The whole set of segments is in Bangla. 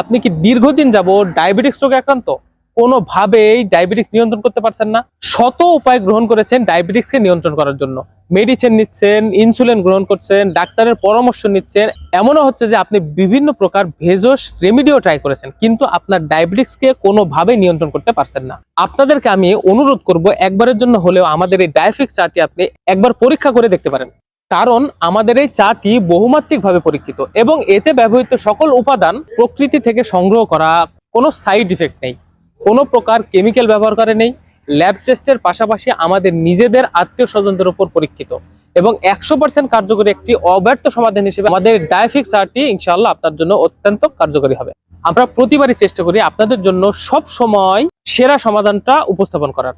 আপনি কি দীর্ঘদিন যাব ডায়াবেটিক্স রোগে আক্রান্ত? কোনোভাবেই ডায়াবেটিক্স নিয়ন্ত্রণ করতে পারছেন না। শত উপায় গ্রহণ করেছেন ডায়াবেটিক্সকে নিয়ন্ত্রণ করার জন্য। মেডিসিন নিচ্ছেন, ইনসুলিন গ্রহণ করছেন, ডাক্তারের পরামর্শ নিচ্ছেন। এমনও হচ্ছে যে আপনি বিভিন্ন প্রকার ভেজস রেমিডিও ট্রাই করেছেন, কিন্তু আপনার ডায়াবেটিক্সকে কোনোভাবেই নিয়ন্ত্রণ করতে পারছেন না। আপনাদেরকে আমি অনুরোধ করব, একবারের জন্য হলেও আমাদের এই ডায়াফিক্স চার্টটি আপনি একবার পরীক্ষা করে দেখতে পারেন। কারণ আমাদের এই চাটি বহুমাত্রিকভাবে পরীক্ষিত এবং এতে ব্যবহৃত সকল উপাদান প্রকৃতি থেকে সংগ্রহ করা কোনো সাইড ইফেক্ট নেই। কোনো প্রকার কেমিক্যাল ব্যবহার করে নেই। ল্যাব টেস্টের পাশাপাশি আমাদের নিজেদের আত্মীয় স্বজনদের উপর পরীক্ষিত এবং একশো পার্সেন্ট কার্যকরী একটি অব্যর্থ সমাধান হিসেবে আমাদের ডায়াফিক্স চার্টটি ইনশাল্লাহ আপনার জন্য অত্যন্ত কার্যকরী হবে। আমরা প্রতিবারই চেষ্টা করি আপনাদের জন্য সব সময় সেরা সমাধানটা উপস্থাপন করার।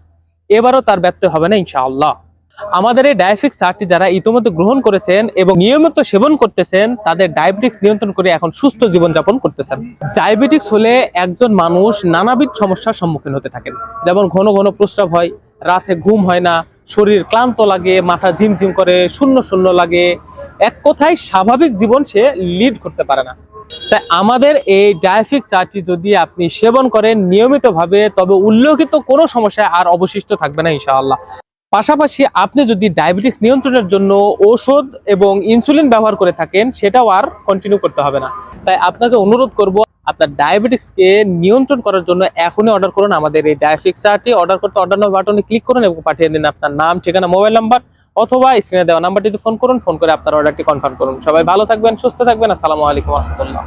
এবারও তার ব্যর্থ হবে না ইনশাআল্লাহ। আমাদের এই ডায়াফিক্স চার্টটি যারা ইতিমধ্যে গ্রহণ করেছেন এবং নিয়মিত সেবন করতেছেন, তাদের ডায়াবেটিক্স নিয়ন্ত্রণ করে এখন সুস্থ জীবনযাপন করতেছেন। ডায়াবেটিক্স হলে একজন মানুষ নানাবিধ সমস্যার সম্মুখীন হতে থাকেন। যেমন ঘন ঘন প্রস্রাব হয়, রাতে ঘুম হয় না, শরীর ক্লান্ত লাগে, মাথা ঝিমঝিম করে, শূন্য শূন্য লাগে। এক কথায় স্বাভাবিক জীবন সে লিড করতে পারে না। তাই আমাদের এই ডায়াফিক চাটি যদি আপনি সেবন করেন নিয়মিতভাবে, তবে উল্লেখিত কোনো সমস্যা আর অবশিষ্ট থাকবে না ইনশাআল্লাহ। পাশাপাশি আপনি যদি ডায়াবেটিক্স নিয়ন্ত্রণের জন্য ঔষধ এবং ইনসুলিন ব্যবহার করে থাকেন, সেটাও আর কন্টিনিউ করতে হবে না। তাই আপনাকে অনুরোধ করব, আপনার ডায়াবেটিক্সকে নিয়ন্ত্রণ করার জন্য এখনই অর্ডার করুন আমাদের এই ডায়াফিক্স চার্টটি অর্ডার করতে অর্ডার নাও বাটনে ক্লিক করুন এবং পাঠিয়ে দিন আপনার নাম, ঠিকানা মোবাইল নাম্বার অথবা স্ক্রিনে দেওয়া নাম্বারটিতে ফোন করুন ফোন করে আপনার অর্ডারটি কনফার্ম করুন। সবাই ভালো থাকবেন, সুস্থ থাকবেন। আসসালামু আলাইকুম রহমতুল্লাহ।